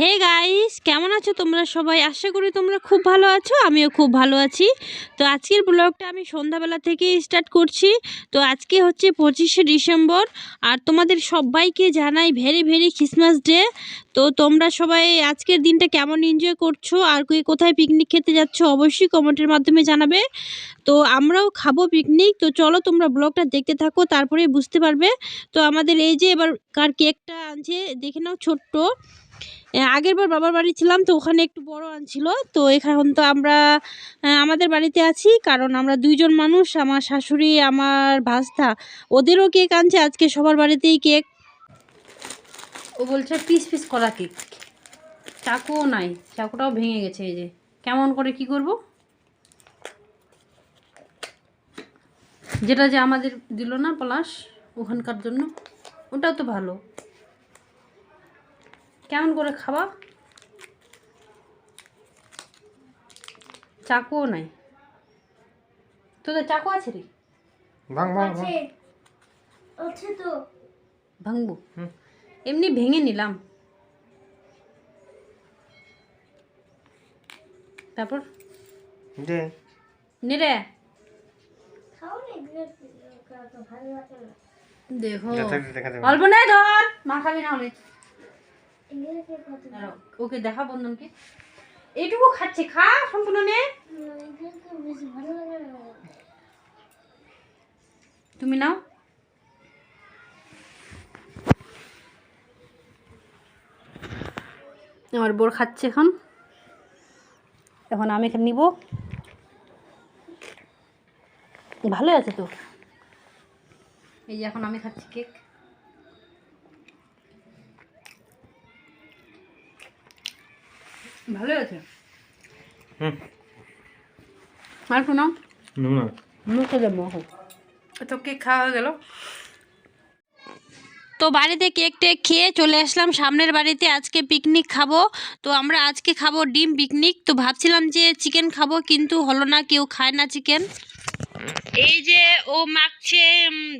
Hey guys কেমন আছো তোমরা সবাই? আশা করি তোমরা খুব ভালো আছো, আমিও খুব ভালো আছি। তো আজকের ব্লগটা আমি সন্ধ্যাবেলা থেকে স্টার্ট করছি। তো আজকে হচ্ছে পঁচিশে ডিসেম্বর, আর তোমাদের সবাইকে জানাই ভেরি ভেরি ক্রিসমাস ডে তো তোমরা সবাই আজকের দিনটা কেমন এনজয় করছ, আর কে কোথায় পিকনিক খেতে যাচ্ছ অবশ্যই কমেন্টের মাধ্যমে জানাবে। তো আমরাও খাব পিকনিক তো চলো তোমরা ব্লগটা দেখতে থাকো তারপরে বুঝতে পারবে। তো আমাদের এই যে এবার কার কেকটা আনছে, দেখে নাও ছোট্ট। এ, আগের বার বাবার বাড়ি ছিলাম তো ওখানে একটু বড় আনছিল তো এখন তো আমরা আমাদের বাড়িতে আছি কারণ আমরা দুইজন মানুষ আমার শাশুড়ি আমার ভাস্তা। ওদেরও কেক আনছে আজকে সবার বাড়িতেই কেক। ও বলছে পিস পিস করা কেক। চাকুও নাই চাকুটাও ভেঙে গেছে এই যে। কেমন করে কি করব? যেটা যে আমাদের দিল না পলাশ ওখানকার জন্য ওটাও তো ভালো। কেমন করে খাবা চাকুও নাই তোদের চাকু আছে রে ভাঙ ভাঙ। আছে তো ভাঙবো এমনি ভেঙে নিলাম তারপর দে না না দেখো অল্প নেই ধর মা খাবি না হলে ওকে দেখা বন্ধনকে। এইটুকু খাচ্ছে, খা সম্পূর্ণ নে। তুমি নাও। আমার বোর খাচ্ছে এখন। এখন আমি এখানে নিব। ভালো আছে তো। এই যে এখন আমি খাচ্ছি কেক। ভালো আছে? হুম। আর শোনাও নুন না। মুখে দেবো তো কেক খাওয়া হয়ে গেল। তো বাড়িতে কেক টেক খেয়ে চলে আসলাম। সামনের বাড়িতে আজকে পিকনিক খাব। তো আমরা আজকে খাব ডিম পিকনিক তো ভাবছিলাম যে চিকেন খাব কিন্তু হলো না কেউ খায় না চিকেন এই যে ও মাখছে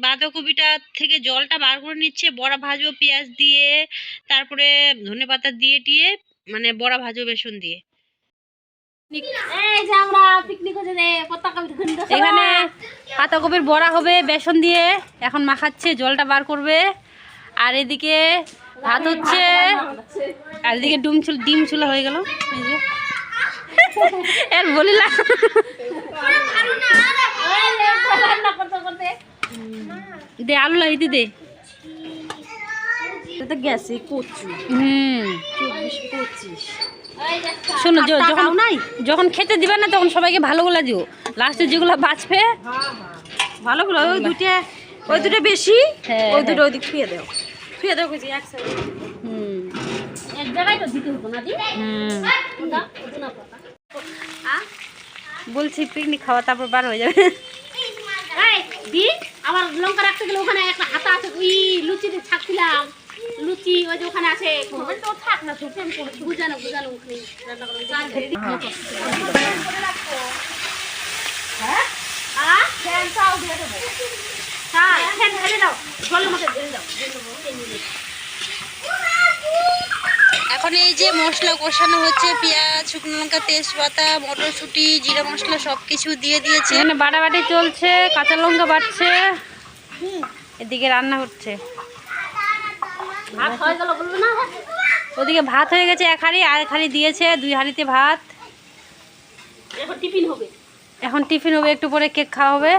বাঁধাকপিটা থেকে জলটা বার করে নিচ্ছে বড়া ভাজবো পেঁয়াজ দিয়ে তারপরে ধনে পাতা দিয়ে টিয়ে মানে বড়া ভাজবো বেসন দিয়ে। এই যে আমরা পিকনিক হচ্ছে যে পতাকা উঠে এখানে পাতাকপির বড়া হবে বেসন দিয়ে। এখন মাখাচ্ছে জলটা বার করবে। আর এদিকে ভাত হচ্ছে আর এদিকে ডিম চুল ডিম চুলা হয়ে গেল। এই যে। এর বলিলা করতে করতে দে আলু লাইতে দে। তো গেছে কচু। হুম। চব্বিশ পঁচিশ। শোনো যখন যখন খেতে দিবে না তখন সবাইকে ভালোগুলা দিও। লাস্টে যেগুলো বাঁচবে ভালোগুলো ওই দুটো ওই দুটো বেশি হ্যাঁ, ওই দুটো দাও। দাও কইছি এক সাইড। হুম। এক জায়গায় তো দিতে হতো না দি। হুম। ওটা ওটা পাতা বলছি পিকনিক খাওয়া তারপর বার হয়ে যাবে। এই দি আবার লঙ্কা রাখতে গেলে ওখানে একটা হাতা আছে ওই লুচিতে ছাকছিলাম। লুচি ওই যে ওখানে আছে করবেন তো থাক না ছোট বুঝানো বুঝানো ওখানে হ্যাঁ আ ফ্যান চাও দিয়ে দেবো হ্যাঁ ফ্যান দাও জলের মধ্যে দাও। এখন এই যে মশলা কষানো হচ্ছে পেঁয়াজ শুকনো লঙ্কা তেজপাতা মটরশুঁটি জিরা মশলা সব কিছু দিয়ে দিয়েছে। এখানে বাটাবাটি চলছে কাঁচা লঙ্কা বাটছে। এদিকে রান্না হচ্ছে ভাত হয়ে গেল বলবে না ওদিকে ভাত হয়ে গেছে এক হাঁড়ি আর এক হাঁড়ি দিয়েছে দুই হাঁড়িতে ভাত। এখন টিফিন হবে? এখন টিফিন হবে একটু পরে কেক খাওয়া হবে।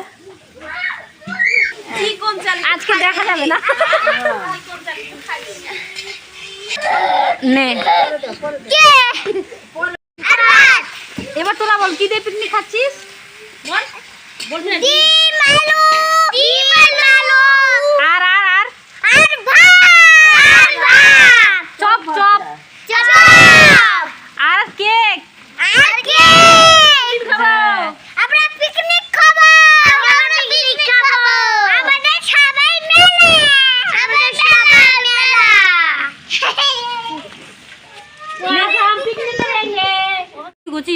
আজকে দেখা যাবে না। নে। এবার তোরা বল কি দিয়ে পিকনিক খাচ্ছিস? বলবি না।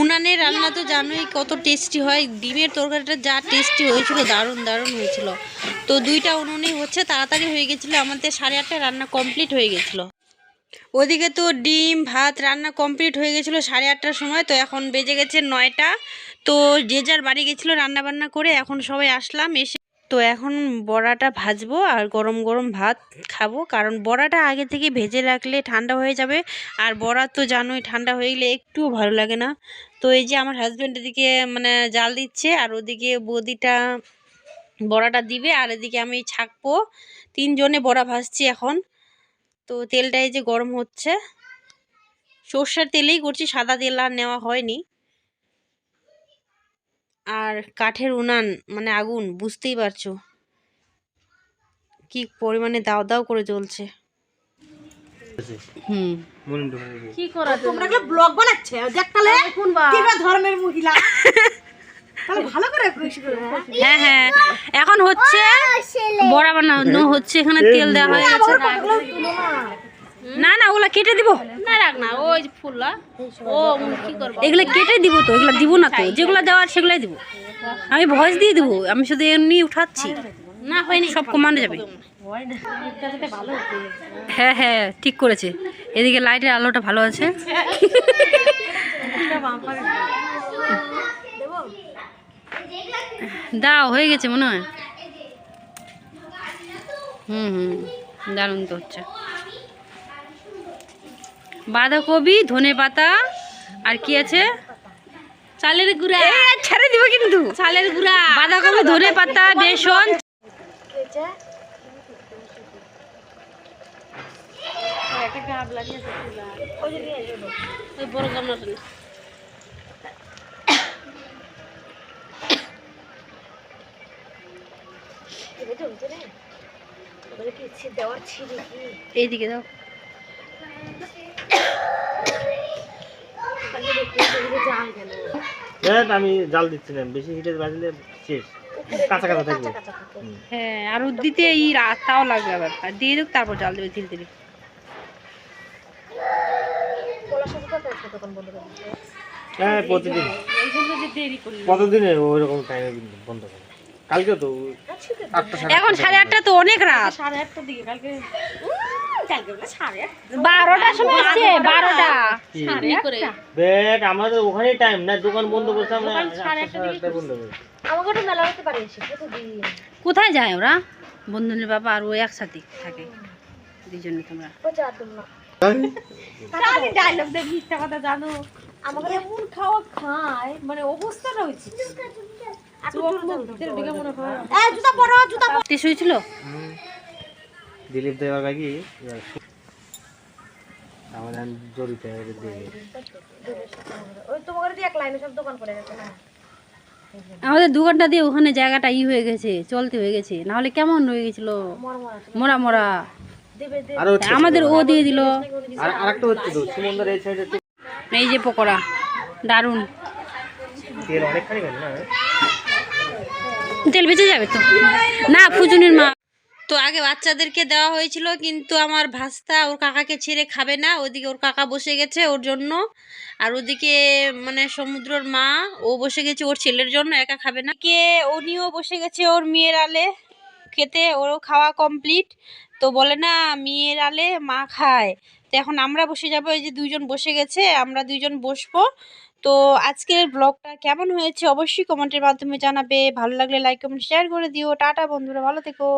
উনানে রান্না তো জানোই কত টেস্টি হয়। ডিমের তরকারিটা যা টেস্টি হয়েছিল, দারুণ দারুণ হয়েছিল। তো দুইটা উনুনেই হচ্ছে, তাড়াতাড়ি হয়ে গেছিল। আমাদের সাড়ে আটটায় রান্না কমপ্লিট হয়ে গেছিল। ওদিকে তো ডিম, ভাত রান্না কমপ্লিট হয়ে গেছিল সাড়ে আটটার সময়। তো এখন বেজে গেছে নয়টা। তো যে যার বাড়ি গেছিল রান্না বান্না করে, এখন সবাই আসলাম, এসে তো এখন বড়াটা ভাজবো আর গরম গরম ভাত খাব। কারণ বড়াটা আগে থেকে ভেজে রাখলে ঠান্ডা হয়ে যাবে। আর বড়া তো জানোই ঠান্ডা হয়ে গেলে একটুও ভালো লাগে না। তো এই যে আমার হাজব্যান্ড এদিকে মানে জাল দিচ্ছে আর ওদিকে বদিটা বড়াটা দিবে আর এদিকে আমি ছাকবো। তিনজনে বড়া ভাজছি এখন। তো তেলটা এই যে গরম হচ্ছে। সর্ষের তেলেই করছি, সাদা তেল আর নেওয়া হয়নি। আর কাঠের উনান মানে আগুন বুঝতেই পারছ। কি পরিমাণে দাও দাও করে জ্বলছে। হুম। মনিম কি করা তোমরা কি ব্লগ বানাচ্ছে? দেখতালে শুনবা ধর্মের মহিলা? ভালো করে হ্যাঁ হ্যাঁ। এখন হচ্ছে বড়া বানানো হচ্ছে এখানে তেল দেওয়া হয়ে গেছে। না না ওগুলা কেটে দিব। না রাখ না ওই ফুললা ও কি করব? এগুলা কেটে দিব তো এগুলা দিব না তো যেগুলো দেওয়ার সেগুলাই দিব। আমি ভয়েস দিয়ে দিব আমি শুধু এমনি উঠাচ্ছি। না হয়নি। সব কমানো যাবে। হ্যাঁ হ্যাঁ ঠিক করেছে। এদিকে লাইটের আলোটা ভালো আছে। দাও হয়ে গেছে মনে হয়। হুম হুম দারুণ তো হচ্ছে। বাঁধাকপি ধনে পাতা আর কি আছে? চালের গুঁড়া। ছেড়ে দিব কিন্তু। চালের গুঁড়া। বাঁধাকপি ধনে পাতা বেসন। বড় গামলাটা এইদিকে দাও। দেখ, আমি জাল দিচ্ছিলাম বেশি হিটে বাজলে শেষ। কাঁচা কাঁচা থাকবে। হ্যাঁ আর দিতে এই রাতটাও লাগবে আবার। আর দিয়ে দেব তারপর জল দেবে ধীরে ধীরে। হ্যাঁ প্রতিদিন। কতদিনে ওই রকম টাইমে বন্ধ করে। কালকে তো এখন সাড়ে আটটা তো অনেক রাত। সাড়ে আটটার দিকে কালকে কালকে বলে সাড়ে আটটা বারোটার সময় আসছে। বারোটা কি? কি করে দেখ আমাদের ওখানেই টাইম না দোকান বন্ধ করছে আমরা আটটা সাড়ে আটটায় বন্ধ করি আমাকে একটু মেলা হতে পারে কোথায় যায় ওরা? বন্ধুনের বাবা আর ও একসাথে থাকে। দুজনে তোমরা। ডায়লগ দেব মিথ্যা কথা জানো। আমাকে এমন খাওয়া খায়? মানে অবস্থাটা হয়েছে। এই জুতা পরো জুতা তে শুয়েছিল হুম। দিলীপ দেওয়ার বাকি আমাদের জড়িত না আমাদের দু ঘণ্টা দিয়ে ওখানে জায়গাটা ই হয়ে গেছে চলতে হয়ে গেছে। নাহলে কেমন হয়ে গেছিল? মোরা মোরা। আমাদের ও দিয়ে দিল। এই যে পকোড়া দারুণ। তেল না? বেঁচে যাবে তো? না ফুজুনির মা। তো আগে বাচ্চাদেরকে দেওয়া হয়েছিল, কিন্তু আমার ভাস্তা ওর কাকাকে ছেড়ে খাবে না। ওদিকে ওর কাকা বসে গেছে ওর জন্য। আর ওদিকে মানে সমুদ্রর মা, ও বসে গেছে ওর ছেলের জন্য, একা খাবে না। কে উনিও বসে গেছে ওর মেয়ের আলে খেতে, ওরও খাওয়া কমপ্লিট। তো বলে না, মেয়ের আলে মা খায়। তো এখন আমরা বসে যাব, এই যে দুইজন বসে গেছে, আমরা দুইজন বসবো। তো আজকের ব্লগটা কেমন হয়েছে অবশ্যই কমেন্টের মাধ্যমে জানাবে। ভালো লাগলে লাইক কমেন্ট শেয়ার করে দিও। টাটা বন্ধুরা, ভালো থেকো।